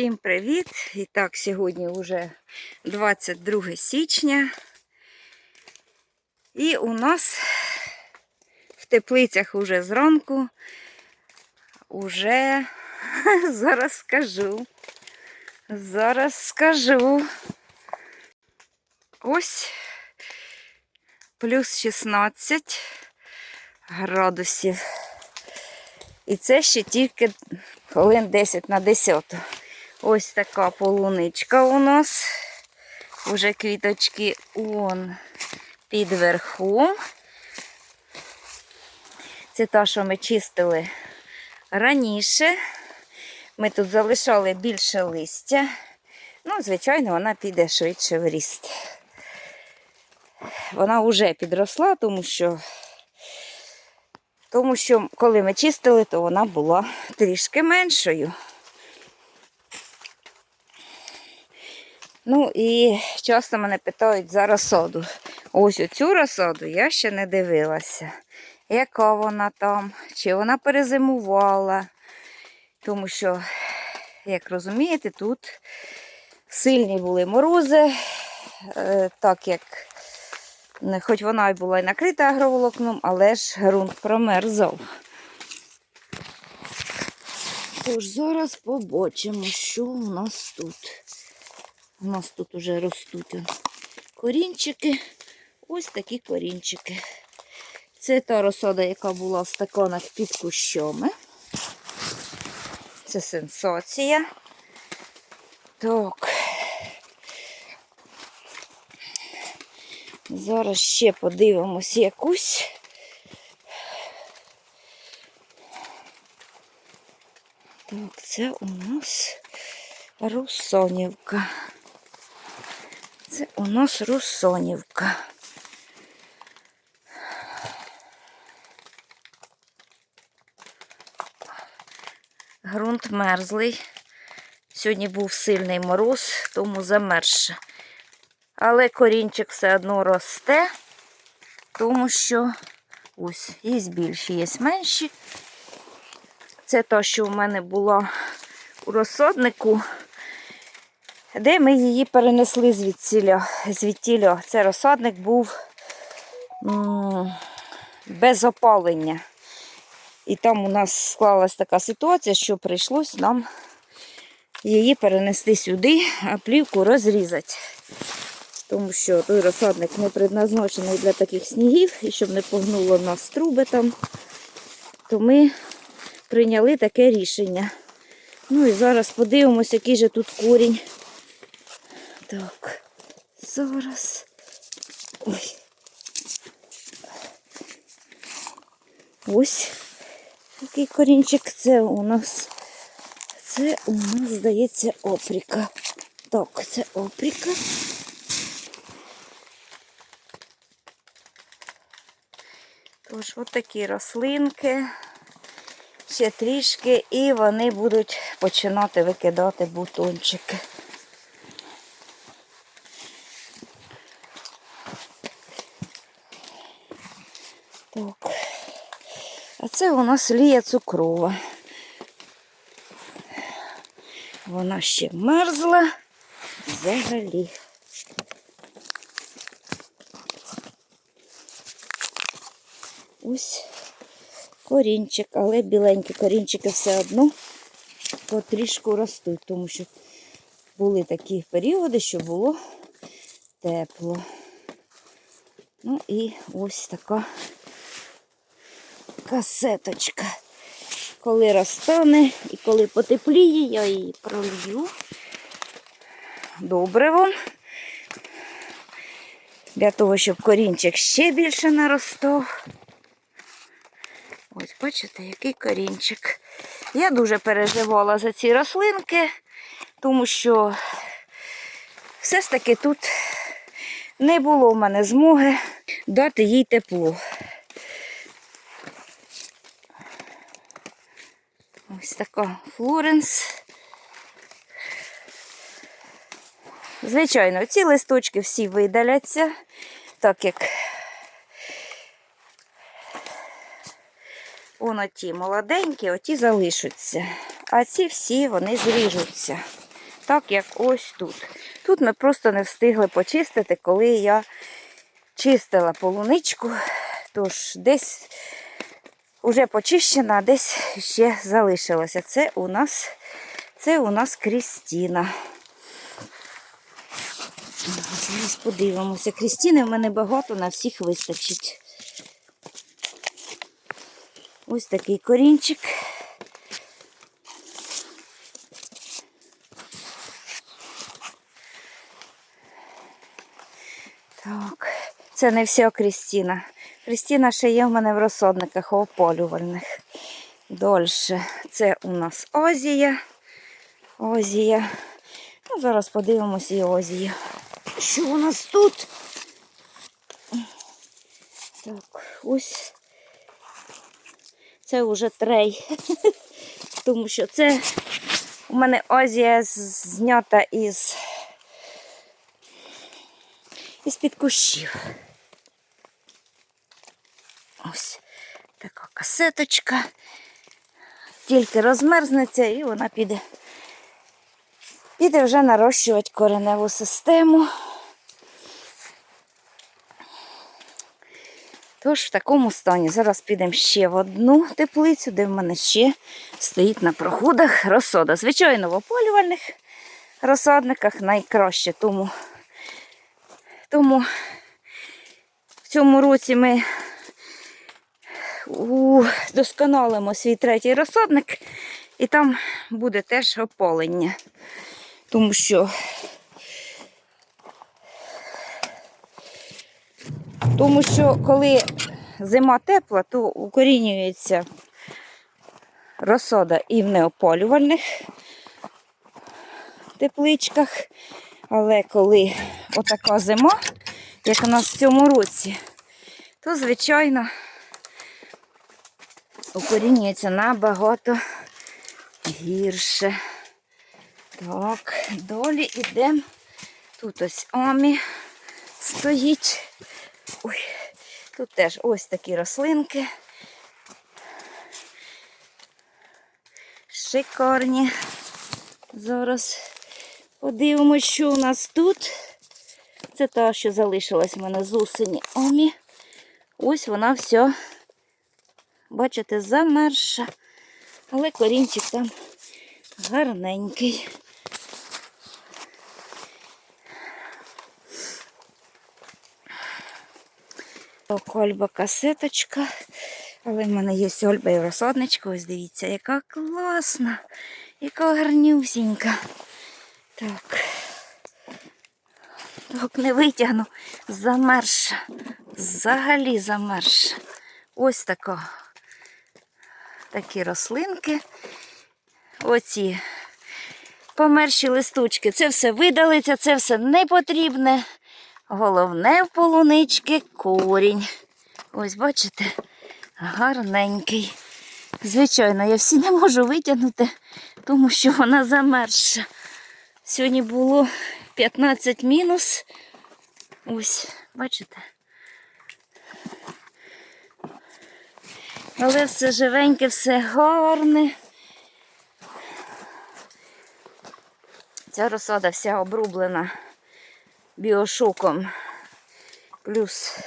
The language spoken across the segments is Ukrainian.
Всім привіт! І так, сьогодні вже 22 січня. І у нас в теплицях уже зранку уже зараз скажу. Зараз скажу. Ось плюс 16 градусів. І це ще тільки хвилин 10 на 10. Ось така полуничка у нас. Уже квіточки он під верхом. Це та, що ми чистили раніше. Ми тут залишали більше листя. Ну, звичайно, вона піде швидше в ріст. Вона вже підросла, тому що, тому що коли ми чистили, то вона була трішки меншою. Ну і часто мене питають за розсаду. Ось оцю розсаду я ще не дивилася. Яка вона там, чи вона перезимувала. Тому що, як розумієте, тут сильні були морози, е, так як хоч вона й була і накрита агроволокном, але ж ґрунт промерзав. Тож зараз побачимо, що у нас тут. У нас тут уже ростуть корінчики. Ось такі корінчики. Це та розсада, яка була в стаканах під кущами. Це сенсація. Так. Зараз ще подивимось якусь. Так, це у нас Русонівка. Це у нас Русонівка. Грунт мерзлий. Сьогодні був сильний мороз, тому замерзше. Але корінчик все одно росте, тому що ось є більші, є менші. Це те, що в мене була у розсаднику, де ми її перенесли звідсіля. звідтіля. Це розсадник був м, без опалення. І там у нас склалась така ситуація, що прийшлось нам її перенести сюди, а плівку розрізати. Тому що той розсадник не предназначений для таких снігів, і щоб не погнуло нас труби там, то ми прийняли таке рішення. Ну і зараз подивимося, який же тут корінь. Так, зараз. Ой. Ось який корінчик. Це у нас, це у нас, здається, опріка. Так, це опріка. Тож, от такі рослинки, ще трішки, і вони будуть починати викидати бутончики. Це у нас лія цукрова. Вона ще мерзла взагалі. Ось корінчик, але біленькі корінчики все одно потрішку ростуть, тому що були такі періоди, що було тепло. Ну і ось така касеточка. Коли розтане і коли потепліє, я її пролью добривом. Для того, щоб корінчик ще більше наростав. Ось, бачите, який корінчик. Я дуже переживала за ці рослинки, тому що все ж таки тут не було в мене змоги дати їй тепло. Ось така Флоренс. Звичайно, ці листочки всі видаляться, так як Воно ті молоденькі, оті залишаться. А ці всі вони зріжуться. так як ось тут. Тут ми просто не встигли почистити, коли я чистила полуничку. Тож десь вже почищена, а десь ще залишилося. Це у нас, це у нас Крістіна. Зараз подивимося. Крістіни в мене багато, на всіх вистачить. Ось такий корінчик. Так, це не вся Крістіна. Крістіна ще є в мене в розсадниках ополювальних. Дольше. Це у нас Озія. Озія. Ну, зараз подивимося і Озію. Що у нас тут? Так, ось. Це вже трей. Тому що це у мене Озія знята із із-під кущів. Ось така касеточка. Тільки розмерзнеться і вона піде. Піде вже нарощувати кореневу систему. Тож в такому стані. Зараз підемо ще в одну теплицю, де в мене ще стоїть на проходах розсода. Звичайно, в опалювальних розсадниках найкраще. Тому, тому в цьому році ми удосконалимо свій третій розсадник, і там буде теж опалення. Тому що Тому що коли зима тепла, то укорінюється розсада і в неопалювальних тепличках. Але коли отака зима, як у нас в цьому році, то, звичайно, укорінюється набагато гірше. Так, далі йдемо. Тут ось Амі стоїть. Ой, тут теж ось такі рослинки. Шикарні. Зараз подивимось, що у нас тут. Це та, що залишилась в мене з осені Омі. Ось вона вся, бачите, замерша. Але корінчик там гарненький. Кольба касеточка. Але в мене є Ольба і розсадничка. Ось дивіться, яка класна, яка гарнюсінька. Так. Так, не витягну. Замерша. Взагалі замерша. Ось така. Такі рослинки. Оці померші листочки. Це все видалиться, це все не потрібне. Головне в полунички корінь. Ось, бачите, гарненький. Звичайно, я всі не можу витягнути, тому що вона замерзша. Сьогодні було 15 мінус. Ось, бачите? Але все живеньке, все гарне. Ця розсада вся обрублена біошоком плюс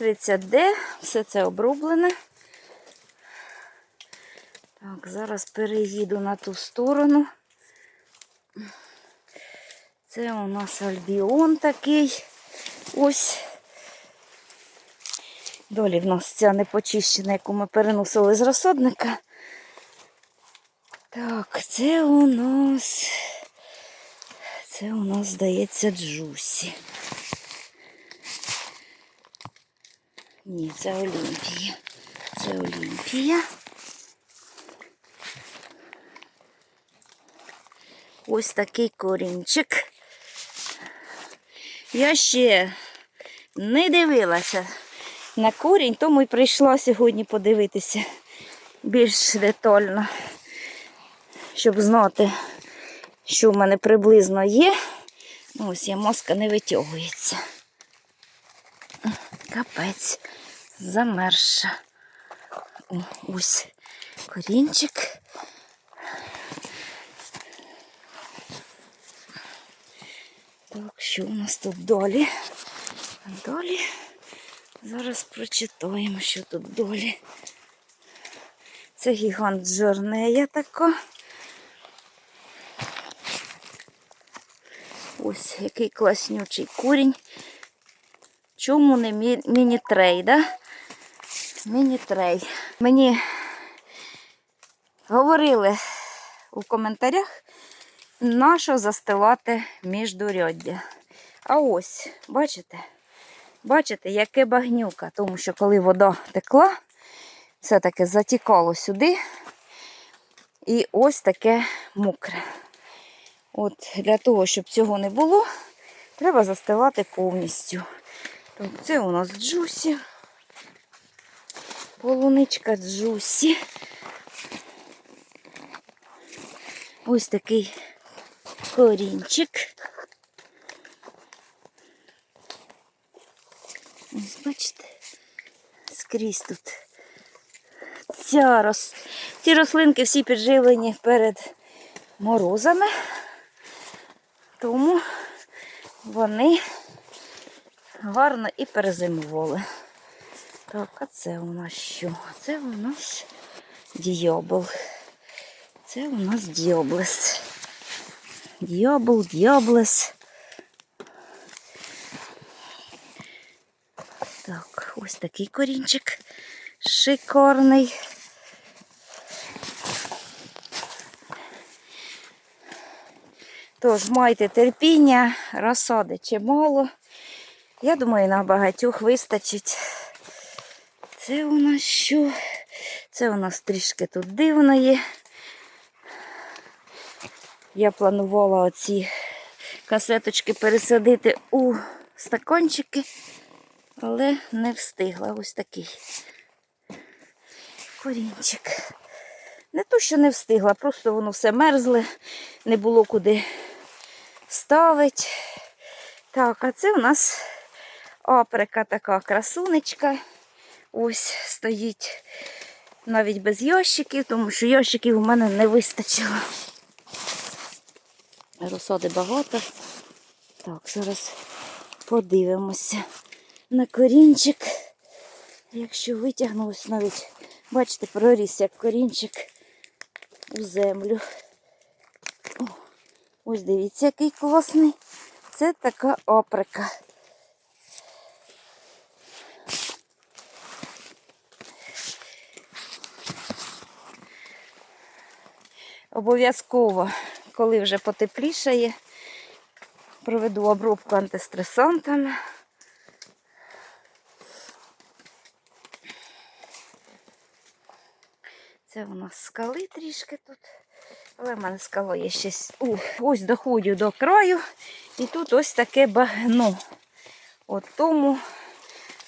30D. Все це обрублене. Так, зараз переїду на ту сторону. Це у нас альбіон такий. Ось. Долі в нас ця непочищена, яку ми переносили з розсадника. Так, це у нас. Це у нас, здається, Джусі. Ні, це Олімпія. Це Олімпія. Ось такий корінчик. Я ще не дивилася на корінь, тому й прийшла сьогодні подивитися більш детально, щоб знати, що в мене приблизно є. Ну, ось я мозка не витягується. Капець, замерша. Ось корінчик. Так, що у нас тут далі? А Далі. Зараз прочитаємо, що тут далі. Це гігант жорнея така. Ось який класнючий курінь. Чому не мі- міні-трей, да? Міні-трей. Мені говорили у коментарях, на що застилати міждуряддя. А ось, бачите? Бачите, яке багнюка, тому що коли вода текла, все-таки затікало сюди. І ось таке мокре. От для того, щоб цього не було, треба застилати повністю. Так, це у нас джусі. Полуничка джусі. Ось такий корінчик. Ось бачите, скрізь тут. Ця рос... Ці рослинки всі підживлені перед морозами, тому вони гарно і перезимували. Так, а це у нас що? Це у нас діабол. Це у нас діоблес. Діабол, діаблес. Так, ось такий корінчик шикарний. Тож майте терпіння, розсади чимало. Я думаю, на багатьох вистачить. Це у нас що? Це у нас трішки тут дивно є. Я планувала оці касеточки пересадити у стаканчики, але не встигла. Ось такий корінчик. Не то, що не встигла, просто воно все мерзле, не було куди ставити. Так, а це у нас априка така красунечка. Ось стоїть навіть без ящиків, тому що ящиків у мене не вистачило. Розсади багато. Так, зараз подивимося на корінчик. Якщо витягну, ось навіть, бачите, проріс як корінчик у землю. О, ось дивіться, який класний. Це така оприка. Обов'язково, коли вже потеплішає, проведу обробку антистресантами. Це у нас скали трішки тут. Але в мене скало є с- У, ось доходжу до краю. І тут ось таке багно. От тому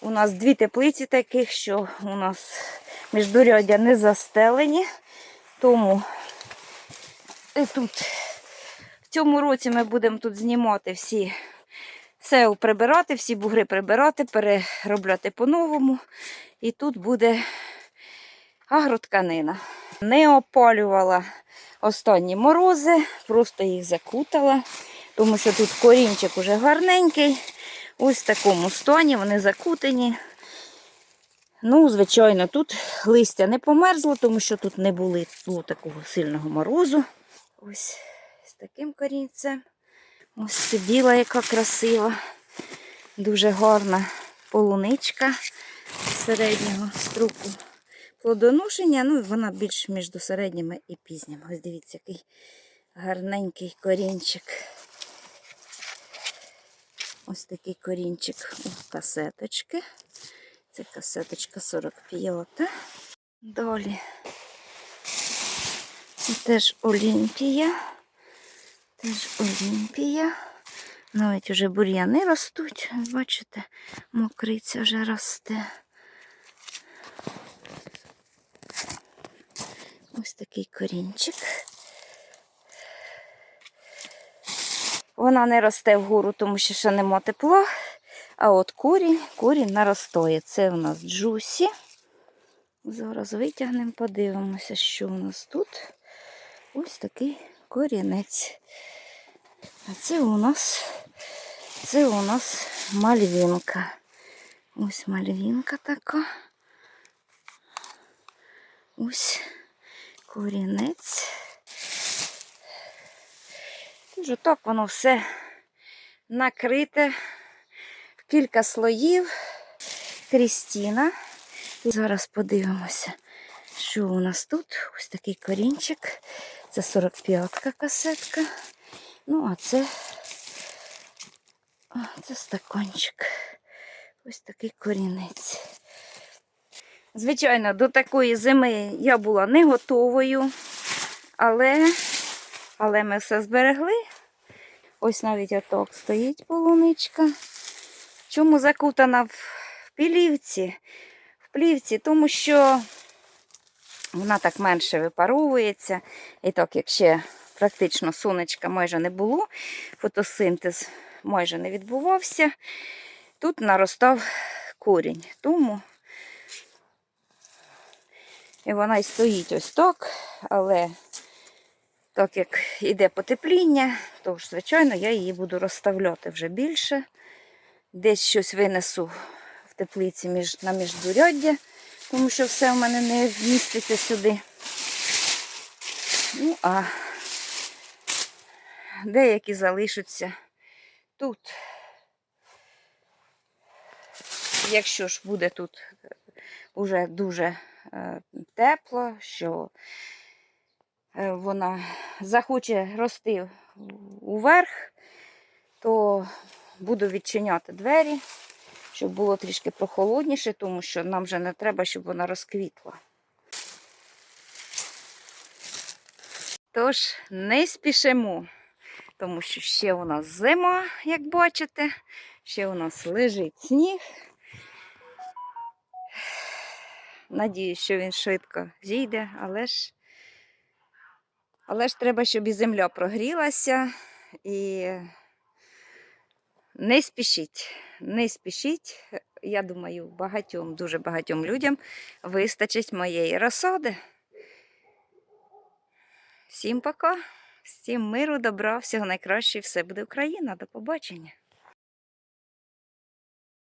у нас дві теплиці таких, що у нас міждуряддя не застелені. Тому і тут в цьому році ми будемо тут знімати всі, все прибирати, всі бугри прибирати, переробляти по-новому. І тут буде агротканина. Не опалювала останні морози, просто їх закутала, тому що тут корінчик уже гарненький. Ось в такому стані вони закутані. Ну, звичайно, тут листя не померзло, тому що тут не було такого сильного морозу. Ось з таким корінцем. Ось біла, яка красива. Дуже гарна полуничка середнього струку плодоношення. Ну, вона більш між середніми і пізніми. Ось дивіться, який гарненький корінчик. Ось такий корінчик у касеточки. Це касеточка 45. Далі. Це теж Олімпія. Теж Олімпія. Навіть вже бур'яни ростуть. Бачите, мокриця вже росте. Ось такий корінчик. Вона не росте вгору, тому що ще нема тепла. А от корінь, корінь наростає. Це у нас джусі. Зараз витягнемо, подивимося, що у нас тут. Ось такий корінець. А це у нас Це у нас мальвінка. Ось мальвінка така. Ось корінець. Вже так воно все накрите в кілька слоїв. Крістіна. Зараз подивимося, що у нас тут. Ось такий корінчик. Це 45-ка касетка. Ну, а це, а, це стакончик. Ось такий корінець. Звичайно, до такої зими я була не готовою, але, але ми все зберегли. Ось навіть отак стоїть полуничка. Чому закутана в пілівці? В плівці, тому що вона так менше випаровується. І так, як ще практично сонечка майже не було, фотосинтез майже не відбувався, тут наростав корінь. Тому і вона і стоїть ось так, але так як іде потепління, то ж, звичайно, я її буду розставляти вже більше. Десь щось винесу в теплиці між, на міждуряддя, тому що все в мене не вміститься сюди. Ну, а деякі залишаться тут. Якщо ж буде тут уже дуже тепло, що е, вона захоче рости уверх, то буду відчиняти двері, щоб було трішки прохолодніше, тому що нам вже не треба, щоб вона розквітла. Тож не спішимо, тому що ще у нас зима, як бачите, ще у нас лежить сніг. Надіюсь, що він швидко зійде, але ж, але ж треба, щоб і земля прогрілася. І не спішіть, не спішіть. Я думаю, багатьом, дуже багатьом людям вистачить моєї розсади. Всім пока, всім миру, добра, всього найкращого, все буде Україна. До побачення.